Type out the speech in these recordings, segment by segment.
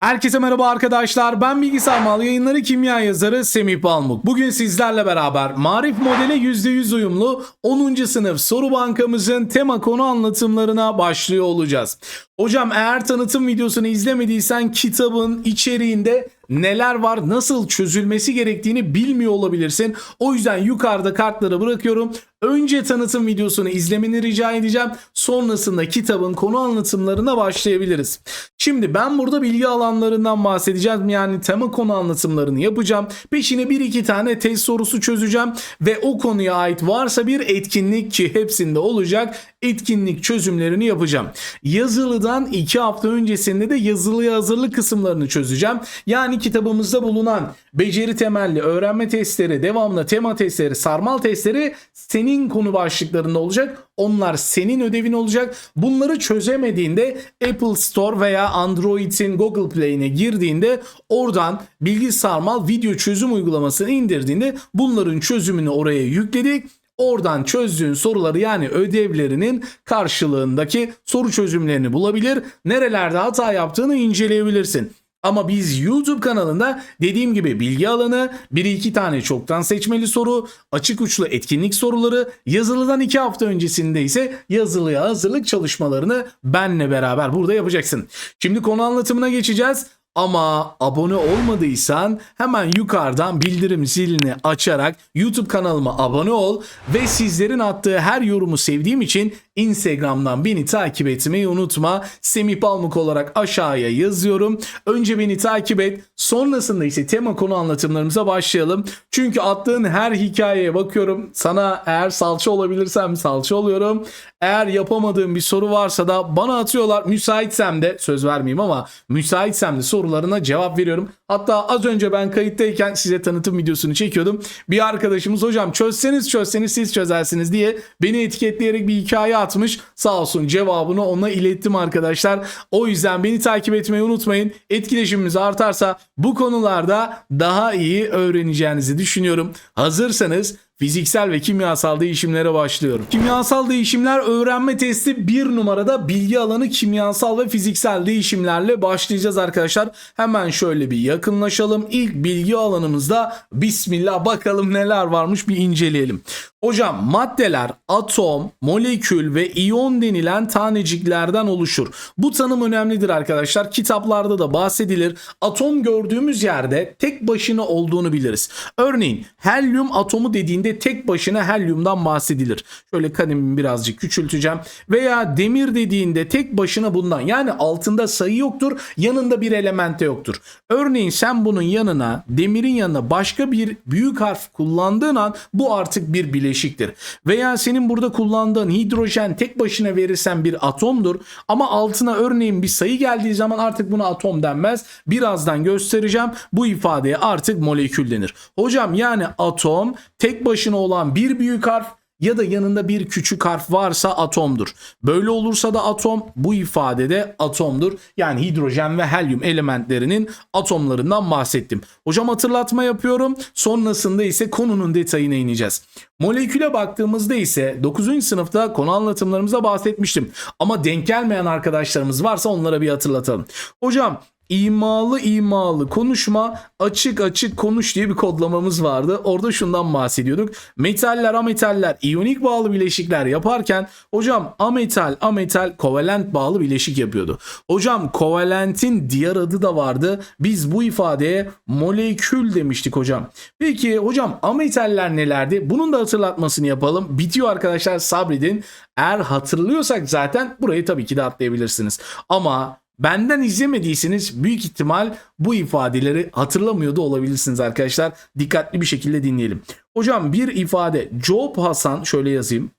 Herkese merhaba arkadaşlar. Ben Bilgisayar Mal Yayınları Kimya yazarı Semih Balmuk. Bugün sizlerle beraber Marif modele %100 uyumlu 10. sınıf soru bankamızın tema konu anlatımlarına başlıyor olacağız. Hocam eğer tanıtım videosunu izlemediysen kitabın içeriğinde neler var, nasıl çözülmesi gerektiğini bilmiyor olabilirsin. O yüzden yukarıda kartları bırakıyorum. Önce tanıtım videosunu izlemeni rica edeceğim. Sonrasında kitabın konu anlatımlarına başlayabiliriz. Şimdi ben burada bilgi alanlarından bahsedeceğim. Yani tema konu anlatımlarını yapacağım. Peşine bir iki tane test sorusu çözeceğim. Ve o konuya ait varsa bir etkinlik ki hepsinde olacak etkinlik çözümlerini yapacağım. Yazılıdan iki hafta öncesinde de yazılıya hazırlık kısımlarını çözeceğim. Yani kitabımızda bulunan beceri temelli öğrenme testleri, devamlı tema testleri, sarmal testleri senin konu başlıklarında olacak. Onlar senin ödevin olacak. Bunları çözemediğinde Apple Store veya Android'in Google Play'ine girdiğinde oradan bilgi sarmal video çözüm uygulamasını indirdiğinde bunların çözümünü oraya yükledik. Oradan çözdüğün soruları yani ödevlerinin karşılığındaki soru çözümlerini bulabilir. Nerelerde hata yaptığını inceleyebilirsin. Ama biz YouTube kanalında dediğim gibi bilgi alanı, bir iki tane çoktan seçmeli soru, açık uçlu etkinlik soruları, yazılıdan iki hafta öncesinde ise yazılıya hazırlık çalışmalarını benle beraber burada yapacaksın. Şimdi konu anlatımına geçeceğiz. Ama abone olmadıysan hemen yukarıdan bildirim zilini açarak YouTube kanalıma abone ol ve sizlerin attığı her yorumu sevdiğim için Instagram'dan beni takip etmeyi unutma. Semih Balmuk olarak aşağıya yazıyorum. Önce beni takip et. Sonrasında ise tema konu anlatımlarımıza başlayalım. Çünkü attığın her hikayeye bakıyorum. Sana eğer salça olabilirsem salça oluyorum. Eğer yapamadığım bir soru varsa da bana atıyorlar. Müsaitsem de söz vermeyeyim ama müsaitsem de sorularına cevap veriyorum. Hatta az önce ben kayıttayken size tanıtım videosunu çekiyordum. Bir arkadaşımız hocam çözseniz çözseniz siz çözersiniz diye beni etiketleyerek bir hikaye atmış. Sağ olsun cevabını ona ilettim arkadaşlar. O yüzden beni takip etmeyi unutmayın. Etkileşimimiz artarsa bu konularda daha iyi öğreneceğinizi düşünüyorum. Hazırsanız fiziksel ve kimyasal değişimlere başlıyorum. Kimyasal değişimler öğrenme testi bir numarada bilgi alanı kimyasal ve fiziksel değişimlerle başlayacağız arkadaşlar. Hemen şöyle bir yakınlaşalım. İlk bilgi alanımızda bismillah bakalım neler varmış bir inceleyelim. Hocam maddeler atom, molekül ve iyon denilen taneciklerden oluşur. Bu tanım önemlidir arkadaşlar. Kitaplarda da bahsedilir. Atom gördüğümüz yerde tek başına olduğunu biliriz. Örneğin helyum atomu dediğinde tek başına helyumdan bahsedilir. Şöyle kalemimi birazcık küçülteceğim. Veya demir dediğinde tek başına bundan yani altında sayı yoktur, yanında bir element de yoktur. Örneğin sen bunun yanına demirin yanına başka bir büyük harf kullandığın an bu artık bir bileşiktir. Veya senin burada kullandığın hidrojen tek başına verirsen bir atomdur ama altına örneğin bir sayı geldiği zaman artık buna atom denmez. Birazdan göstereceğim bu ifadeye artık molekül denir. Hocam yani atom tek başına olan bir büyük harf ya da yanında bir küçük harf varsa atomdur. Böyle olursa da atom bu ifadede atomdur. Yani hidrojen ve helyum elementlerinin atomlarından bahsettim. Hocam hatırlatma yapıyorum. Sonrasında ise konunun detayına ineceğiz. Moleküle baktığımızda ise 9. sınıfta konu anlatımlarımıza bahsetmiştim. Ama denk gelmeyen arkadaşlarımız varsa onlara bir hatırlatalım. Hocam imalı imalı konuşma açık açık konuş diye bir kodlamamız vardı. Orada şundan bahsediyorduk. Metaller ametaller iyonik bağlı bileşikler yaparken hocam ametal ametal kovalent bağlı bileşik yapıyordu. Hocam kovalentin diğer adı da vardı. Biz bu ifadeye molekül demiştik hocam. Peki hocam ametaller nelerdi? Bunun da hatırlatmasını yapalım. Bitiyor arkadaşlar sabredin. Eğer hatırlıyorsak zaten burayı tabii ki de atlayabilirsiniz. Ama Benden izlemediyseniz büyük ihtimal bu ifadeleri hatırlamıyor da olabilirsiniz arkadaşlar. Dikkatli bir şekilde dinleyelim. Hocam bir ifade Job Hasan şöyle yazayım.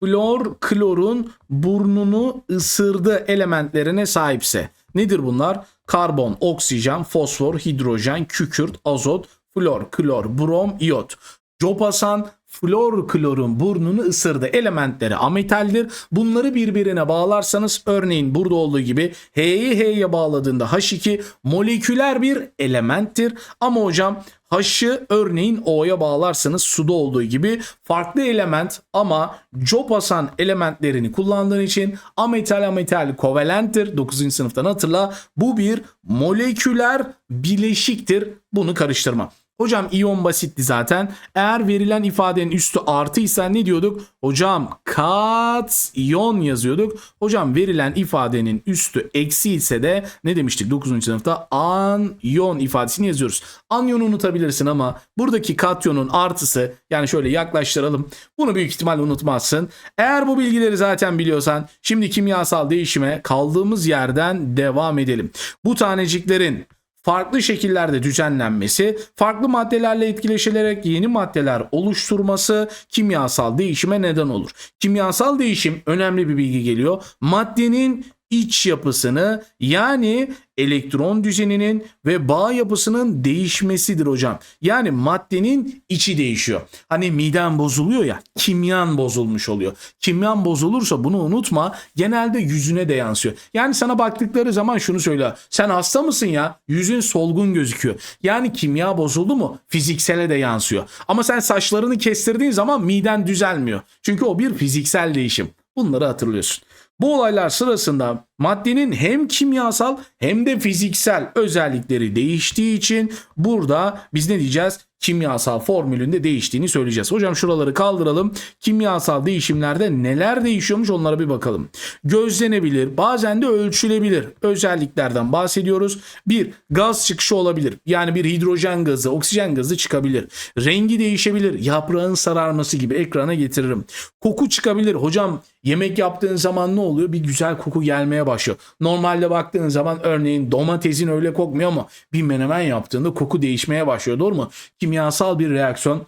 Klor klorun burnunu ısırdı elementlerine sahipse. Nedir bunlar? Karbon, oksijen, fosfor, hidrojen, kükürt, azot, flor, klor, brom, iyot. Job Hasan flor klorun burnunu ısırdı. Elementleri ametaldir. Bunları birbirine bağlarsanız örneğin burada olduğu gibi H'yi H'ye bağladığında H2 moleküler bir elementtir. Ama hocam H'ı örneğin O'ya bağlarsanız suda olduğu gibi farklı element ama Jopasan elementlerini kullandığın için ametal ametal kovalenttir. 9. sınıftan hatırla. Bu bir moleküler bileşiktir. Bunu karıştırma. Hocam iyon basitti zaten. Eğer verilen ifadenin üstü artıysa ne diyorduk? Hocam kat iyon yazıyorduk. Hocam verilen ifadenin üstü eksi ise de ne demiştik 9. sınıfta? Anyon ifadesini yazıyoruz. Anyonu unutabilirsin ama buradaki katyonun artısı yani şöyle yaklaştıralım. Bunu büyük ihtimal unutmazsın. Eğer bu bilgileri zaten biliyorsan şimdi kimyasal değişime kaldığımız yerden devam edelim. Bu taneciklerin farklı şekillerde düzenlenmesi, farklı maddelerle etkileşilerek yeni maddeler oluşturması kimyasal değişime neden olur. Kimyasal değişim önemli bir bilgi geliyor. Maddenin iç yapısını yani elektron düzeninin ve bağ yapısının değişmesidir hocam. Yani maddenin içi değişiyor. Hani miden bozuluyor ya kimyan bozulmuş oluyor. Kimyan bozulursa bunu unutma genelde yüzüne de yansıyor. Yani sana baktıkları zaman şunu söyle sen hasta mısın ya yüzün solgun gözüküyor. Yani kimya bozuldu mu fiziksele de yansıyor. Ama sen saçlarını kestirdiğin zaman miden düzelmiyor. Çünkü o bir fiziksel değişim. Bunları hatırlıyorsun. Bu olaylar sırasında maddenin hem kimyasal hem de fiziksel özellikleri değiştiği için burada biz ne diyeceğiz? Kimyasal formülünde değiştiğini söyleyeceğiz. Hocam şuraları kaldıralım. Kimyasal değişimlerde neler değişiyormuş onlara bir bakalım. Gözlenebilir, bazen de ölçülebilir özelliklerden bahsediyoruz. Bir, gaz çıkışı olabilir. Yani bir hidrojen gazı, oksijen gazı çıkabilir. Rengi değişebilir. Yaprağın sararması gibi ekrana getiririm. Koku çıkabilir. Hocam yemek yaptığın zaman ne oluyor? Bir güzel koku gelmeye başlıyor. Normalde baktığın zaman örneğin domatesin öyle kokmuyor ama bir menemen yaptığında koku değişmeye başlıyor. Doğru mu? Kimyasal bir reaksiyon.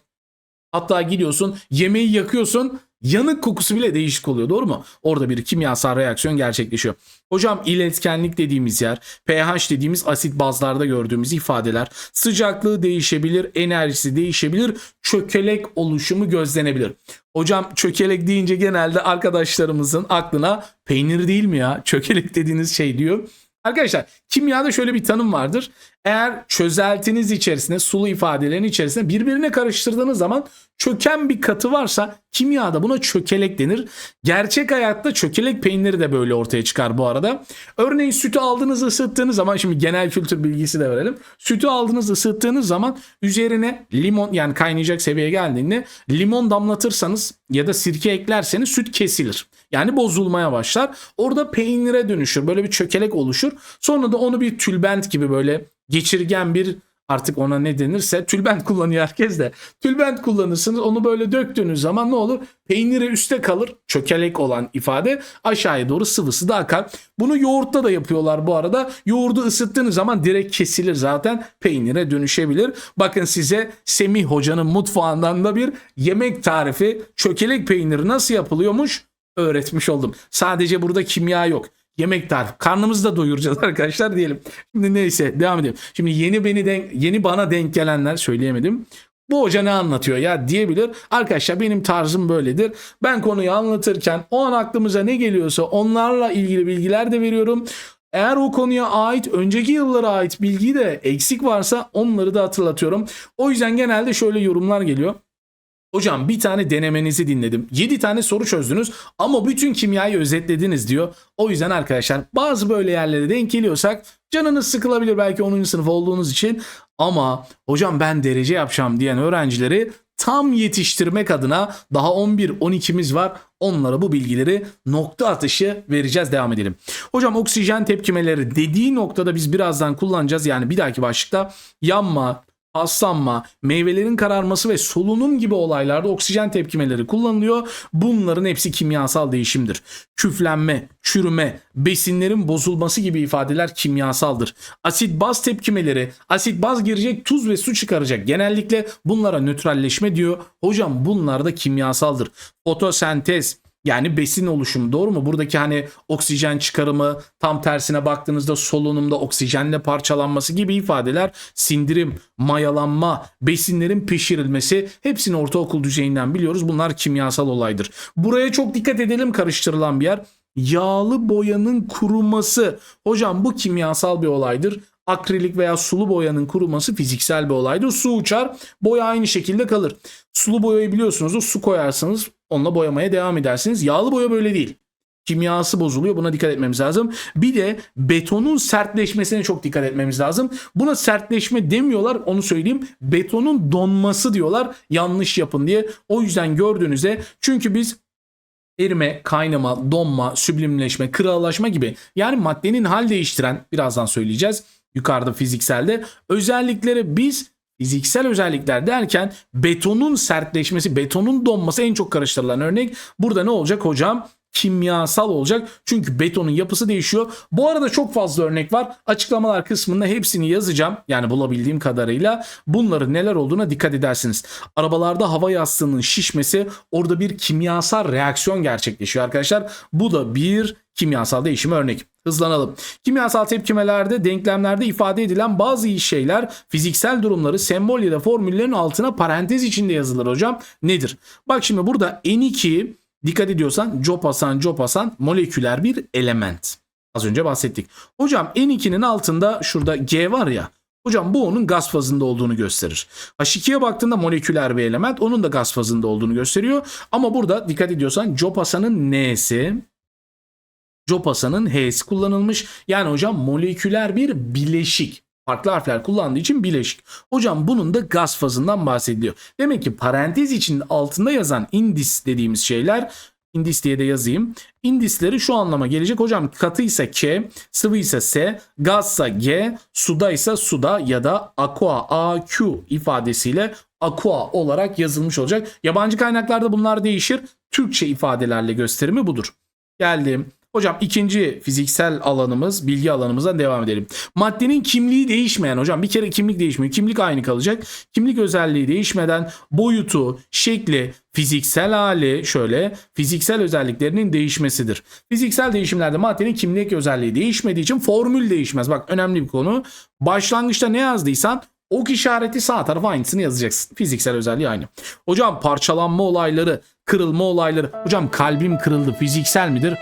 Hatta gidiyorsun yemeği yakıyorsun yanık kokusu bile değişik oluyor doğru mu? Orada bir kimyasal reaksiyon gerçekleşiyor. Hocam iletkenlik dediğimiz yer, pH dediğimiz asit bazlarda gördüğümüz ifadeler, sıcaklığı değişebilir, enerjisi değişebilir, çökelek oluşumu gözlenebilir. Hocam çökelek deyince genelde arkadaşlarımızın aklına peynir değil mi ya? Çökelek dediğiniz şey diyor. Arkadaşlar kimyada şöyle bir tanım vardır. Eğer çözeltiniz içerisinde sulu ifadelerin içerisinde birbirine karıştırdığınız zaman çöken bir katı varsa kimyada buna çökelek denir. Gerçek hayatta çökelek peyniri de böyle ortaya çıkar bu arada. Örneğin sütü aldınız ısıttığınız zaman şimdi genel kültür bilgisi de verelim. Sütü aldınız ısıttığınız zaman üzerine limon yani kaynayacak seviyeye geldiğinde limon damlatırsanız ya da sirke eklerseniz süt kesilir. Yani bozulmaya başlar. Orada peynire dönüşür. Böyle bir çökelek oluşur. Sonra da onu bir tülbent gibi böyle geçirgen bir artık ona ne denirse tülbent kullanıyor herkes de. Tülbent kullanırsınız onu böyle döktüğünüz zaman ne olur? Peyniri üstte kalır. Çökelek olan ifade aşağıya doğru sıvısı da akar. Bunu yoğurtta da yapıyorlar bu arada. Yoğurdu ısıttığınız zaman direkt kesilir zaten peynire dönüşebilir. Bakın size Semih Hoca'nın mutfağından da bir yemek tarifi çökelek peyniri nasıl yapılıyormuş öğretmiş oldum. Sadece burada kimya yok yemek tarifi. Karnımızı da doyuracağız arkadaşlar diyelim. Şimdi neyse devam edelim. Şimdi yeni beni denk, yeni bana denk gelenler söyleyemedim. Bu hoca ne anlatıyor ya diyebilir. Arkadaşlar benim tarzım böyledir. Ben konuyu anlatırken o an aklımıza ne geliyorsa onlarla ilgili bilgiler de veriyorum. Eğer o konuya ait önceki yıllara ait bilgi de eksik varsa onları da hatırlatıyorum. O yüzden genelde şöyle yorumlar geliyor. Hocam bir tane denemenizi dinledim. 7 tane soru çözdünüz ama bütün kimyayı özetlediniz diyor. O yüzden arkadaşlar bazı böyle yerlere denk geliyorsak canınız sıkılabilir belki 10. sınıf olduğunuz için. Ama hocam ben derece yapacağım diyen öğrencileri tam yetiştirmek adına daha 11-12'miz var. Onlara bu bilgileri nokta atışı vereceğiz. Devam edelim. Hocam oksijen tepkimeleri dediği noktada biz birazdan kullanacağız. Yani bir dahaki başlıkta yanma, paslanma, meyvelerin kararması ve solunum gibi olaylarda oksijen tepkimeleri kullanılıyor. Bunların hepsi kimyasal değişimdir. Küflenme, çürüme, besinlerin bozulması gibi ifadeler kimyasaldır. Asit baz tepkimeleri, asit baz girecek, tuz ve su çıkaracak. Genellikle bunlara nötralleşme diyor. Hocam bunlar da kimyasaldır. Fotosentez, Yani besin oluşumu doğru mu? Buradaki hani oksijen çıkarımı tam tersine baktığınızda solunumda oksijenle parçalanması gibi ifadeler sindirim, mayalanma, besinlerin pişirilmesi hepsini ortaokul düzeyinden biliyoruz. Bunlar kimyasal olaydır. Buraya çok dikkat edelim karıştırılan bir yer. Yağlı boyanın kuruması. Hocam bu kimyasal bir olaydır. Akrilik veya sulu boyanın kuruması fiziksel bir olaydır. Su uçar, boya aynı şekilde kalır. Sulu boyayı biliyorsunuz, su koyarsınız, onunla boyamaya devam edersiniz. Yağlı boya böyle değil. Kimyası bozuluyor. Buna dikkat etmemiz lazım. Bir de betonun sertleşmesine çok dikkat etmemiz lazım. Buna sertleşme demiyorlar onu söyleyeyim. Betonun donması diyorlar. Yanlış yapın diye. O yüzden gördüğünüzde çünkü biz erime, kaynama, donma, süblimleşme, krallaşma gibi yani maddenin hal değiştiren birazdan söyleyeceğiz yukarıda fizikselde özellikleri biz fiziksel özellikler derken betonun sertleşmesi, betonun donması en çok karıştırılan örnek. Burada ne olacak hocam? kimyasal olacak. Çünkü betonun yapısı değişiyor. Bu arada çok fazla örnek var. Açıklamalar kısmında hepsini yazacağım. Yani bulabildiğim kadarıyla bunların neler olduğuna dikkat edersiniz. Arabalarda hava yastığının şişmesi orada bir kimyasal reaksiyon gerçekleşiyor arkadaşlar. Bu da bir kimyasal değişim örnek. Hızlanalım. Kimyasal tepkimelerde, denklemlerde ifade edilen bazı şeyler fiziksel durumları sembol ya da formüllerin altına parantez içinde yazılır hocam. Nedir? Bak şimdi burada N2 dikkat ediyorsan Jopasan Jopasan moleküler bir element. Az önce bahsettik. Hocam N2'nin altında şurada G var ya. Hocam bu onun gaz fazında olduğunu gösterir. H2'ye baktığında moleküler bir element onun da gaz fazında olduğunu gösteriyor. Ama burada dikkat ediyorsan Jopasan'ın N'si Jopasan'ın H'si kullanılmış. Yani hocam moleküler bir bileşik. Farklı harfler kullandığı için bileşik. Hocam bunun da gaz fazından bahsediliyor. Demek ki parantez için altında yazan indis dediğimiz şeyler indis diye de yazayım. İndisleri şu anlama gelecek. Hocam katıysa K, sıvıysa S, gazsa G, sudaysa suda ya da aqua AQ ifadesiyle aqua olarak yazılmış olacak. Yabancı kaynaklarda bunlar değişir. Türkçe ifadelerle gösterimi budur. Geldim. Hocam ikinci fiziksel alanımız, bilgi alanımızdan devam edelim. Maddenin kimliği değişmeyen hocam bir kere kimlik değişmiyor. Kimlik aynı kalacak. Kimlik özelliği değişmeden boyutu, şekli, fiziksel hali şöyle fiziksel özelliklerinin değişmesidir. Fiziksel değişimlerde maddenin kimlik özelliği değişmediği için formül değişmez. Bak önemli bir konu. Başlangıçta ne yazdıysan ok işareti sağ tarafa aynısını yazacaksın. Fiziksel özelliği aynı. Hocam parçalanma olayları, kırılma olayları. Hocam kalbim kırıldı fiziksel midir?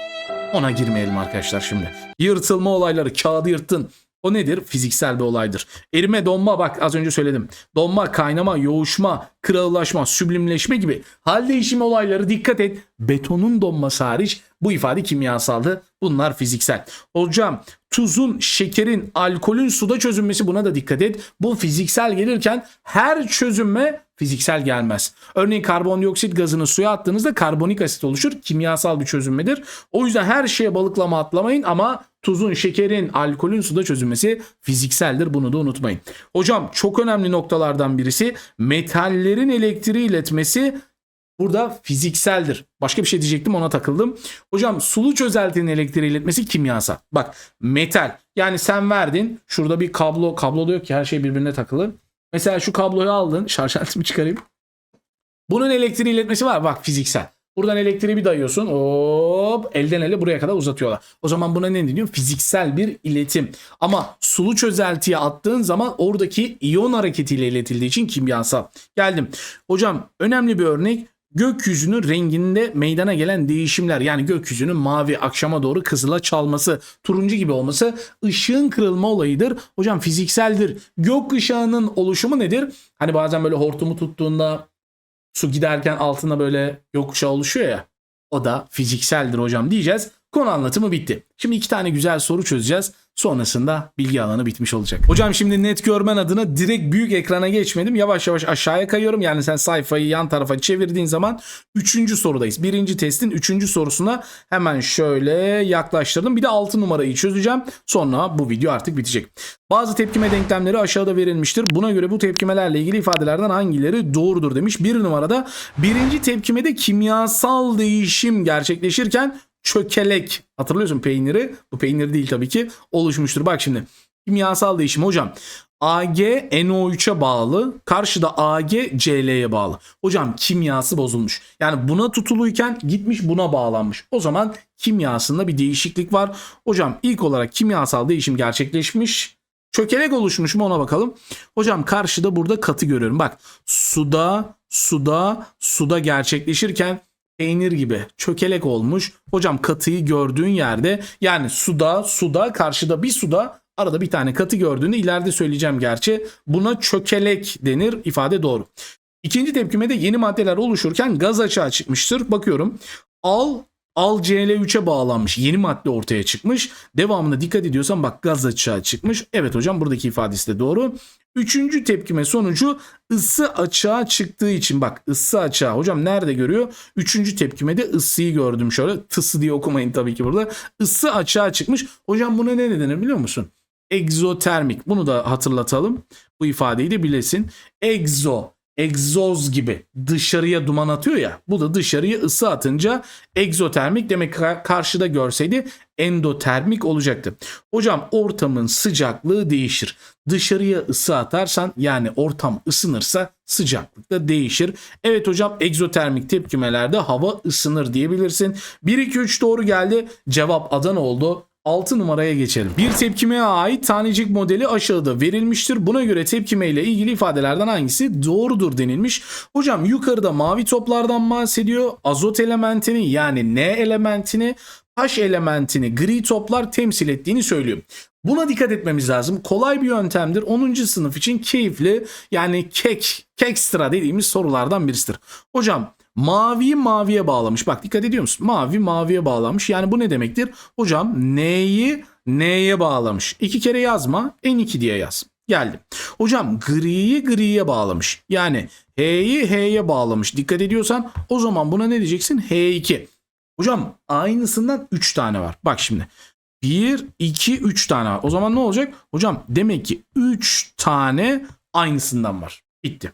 Ona girmeyelim arkadaşlar şimdi. Yırtılma olayları, kağıdı yırttın. O nedir? Fiziksel bir olaydır. Erime, donma bak az önce söyledim. Donma, kaynama, yoğuşma, kırağılaşma, süblimleşme gibi hal değişimi olayları dikkat et. Betonun donması hariç bu ifade kimyasaldı. Bunlar fiziksel. Hocam tuzun, şekerin, alkolün suda çözünmesi buna da dikkat et. Bu fiziksel gelirken her çözünme fiziksel gelmez. Örneğin karbondioksit gazını suya attığınızda karbonik asit oluşur. Kimyasal bir çözünmedir. O yüzden her şeye balıklama atlamayın ama tuzun, şekerin, alkolün suda çözünmesi fizikseldir. Bunu da unutmayın. Hocam çok önemli noktalardan birisi metallerin elektriği iletmesi burada fizikseldir. Başka bir şey diyecektim ona takıldım. Hocam sulu çözeltinin elektriği iletmesi kimyasal. Bak metal yani sen verdin şurada bir kablo kablo diyor ki her şey birbirine takılı. Mesela şu kabloyu aldın şarj aletimi çıkarayım. Bunun elektriği iletmesi var bak fiziksel. Buradan elektriği bir dayıyorsun. Hop elden ele buraya kadar uzatıyorlar. O zaman buna ne deniyor? Fiziksel bir iletim. Ama sulu çözeltiye attığın zaman oradaki iyon hareketiyle iletildiği için kimyasal. Geldim. Hocam önemli bir örnek gökyüzünün renginde meydana gelen değişimler yani gökyüzünün mavi akşama doğru kızıla çalması, turuncu gibi olması ışığın kırılma olayıdır. Hocam fizikseldir. Gök ışığının oluşumu nedir? Hani bazen böyle hortumu tuttuğunda su giderken altında böyle gökkuşağı oluşuyor ya. O da fizikseldir hocam diyeceğiz. Konu anlatımı bitti. Şimdi iki tane güzel soru çözeceğiz. Sonrasında bilgi alanı bitmiş olacak. Hocam şimdi net görmen adına direkt büyük ekrana geçmedim. Yavaş yavaş aşağıya kayıyorum. Yani sen sayfayı yan tarafa çevirdiğin zaman 3. sorudayız. Birinci testin 3. sorusuna hemen şöyle yaklaştırdım. Bir de 6 numarayı çözeceğim. Sonra bu video artık bitecek. Bazı tepkime denklemleri aşağıda verilmiştir. Buna göre bu tepkimelerle ilgili ifadelerden hangileri doğrudur demiş. Bir numarada birinci tepkimede kimyasal değişim gerçekleşirken çökelek hatırlıyorsun peyniri bu peynir değil tabii ki oluşmuştur. Bak şimdi kimyasal değişim hocam Ag NO3'e bağlı. Karşıda Ag Cl'ye bağlı. Hocam kimyası bozulmuş. Yani buna tutuluyken gitmiş buna bağlanmış. O zaman kimyasında bir değişiklik var. Hocam ilk olarak kimyasal değişim gerçekleşmiş. Çökelek oluşmuş mu ona bakalım. Hocam karşıda burada katı görüyorum. Bak suda, suda, suda gerçekleşirken peynir gibi çökelek olmuş. Hocam katıyı gördüğün yerde yani suda, suda karşıda bir suda arada bir tane katı gördüğünde ileride söyleyeceğim gerçi. Buna çökelek denir ifade doğru. İkinci tepkimede yeni maddeler oluşurken gaz açığa çıkmıştır. Bakıyorum. Al Al CL3'e bağlanmış yeni madde ortaya çıkmış. Devamında dikkat ediyorsan bak gaz açığa çıkmış. Evet hocam buradaki ifadesi de doğru. Üçüncü tepkime sonucu ısı açığa çıktığı için bak ısı açığa hocam nerede görüyor? Üçüncü tepkimede ısıyı gördüm şöyle tısı diye okumayın tabii ki burada. Isı açığa çıkmış. Hocam buna ne denir biliyor musun? Egzotermik. Bunu da hatırlatalım. Bu ifadeyi de bilesin. Egzo egzoz gibi dışarıya duman atıyor ya. Bu da dışarıya ısı atınca egzotermik demek ka- karşıda görseydi endotermik olacaktı. Hocam ortamın sıcaklığı değişir. Dışarıya ısı atarsan yani ortam ısınırsa sıcaklık da değişir. Evet hocam egzotermik tepkimelerde hava ısınır diyebilirsin. 1 2 3 doğru geldi. Cevap Adana oldu. 6 numaraya geçelim. Bir tepkimeye ait tanecik modeli aşağıda verilmiştir. Buna göre tepkime ile ilgili ifadelerden hangisi doğrudur denilmiş. Hocam yukarıda mavi toplardan bahsediyor. Azot elementini yani N elementini H elementini gri toplar temsil ettiğini söylüyor. Buna dikkat etmemiz lazım. Kolay bir yöntemdir. 10. sınıf için keyifli yani kek, kekstra dediğimiz sorulardan birisidir. Hocam maviyi maviye bağlamış. Bak dikkat ediyor musun? Mavi maviye bağlamış. Yani bu ne demektir? Hocam N'yi N'ye bağlamış. İki kere yazma. N2 diye yaz. Geldim. Hocam griyi griye bağlamış. Yani H'yi H'ye bağlamış. Dikkat ediyorsan o zaman buna ne diyeceksin? H2. Hocam aynısından 3 tane var. Bak şimdi. 1, 2, 3 tane var. O zaman ne olacak? Hocam demek ki 3 tane aynısından var. Bitti.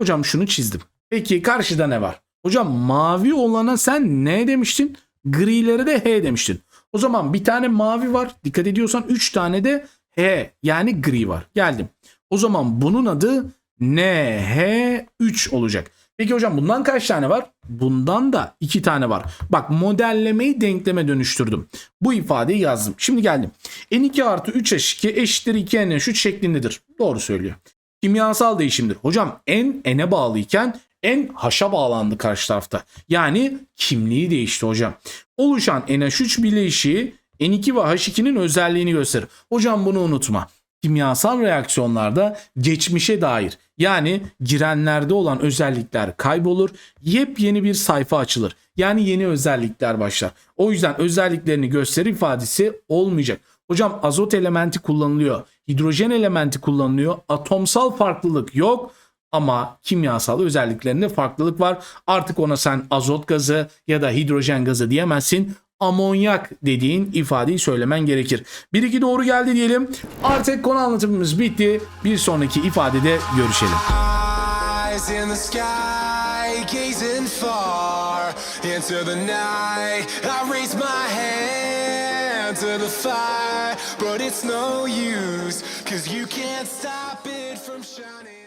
Hocam şunu çizdim. Peki karşıda ne var? Hocam mavi olana sen ne demiştin? Grilere de H demiştin. O zaman bir tane mavi var. Dikkat ediyorsan 3 tane de H yani gri var. Geldim. O zaman bunun adı NH3 olacak. Peki hocam bundan kaç tane var? Bundan da 2 tane var. Bak modellemeyi denkleme dönüştürdüm. Bu ifadeyi yazdım. Şimdi geldim. N2 artı 3H2 eşittir 2NH3 şeklindedir. Doğru söylüyor. Kimyasal değişimdir. Hocam N N'e bağlıyken N H'a bağlandı karşı tarafta. Yani kimliği değişti hocam. Oluşan NH3 bileşiği N2 ve H2'nin özelliğini gösterir. Hocam bunu unutma. Kimyasal reaksiyonlarda geçmişe dair yani girenlerde olan özellikler kaybolur. Yepyeni bir sayfa açılır. Yani yeni özellikler başlar. O yüzden özelliklerini göster ifadesi olmayacak. Hocam azot elementi kullanılıyor. Hidrojen elementi kullanılıyor. Atomsal farklılık yok ama kimyasal özelliklerinde farklılık var. Artık ona sen azot gazı ya da hidrojen gazı diyemezsin. Amonyak dediğin ifadeyi söylemen gerekir. Bir iki doğru geldi diyelim. Artık konu anlatımımız bitti. Bir sonraki ifadede görüşelim. Eyes in the sky, gazing far into the night. I raise my hand to the fire, but it's no use, cause you can't stop it from shining.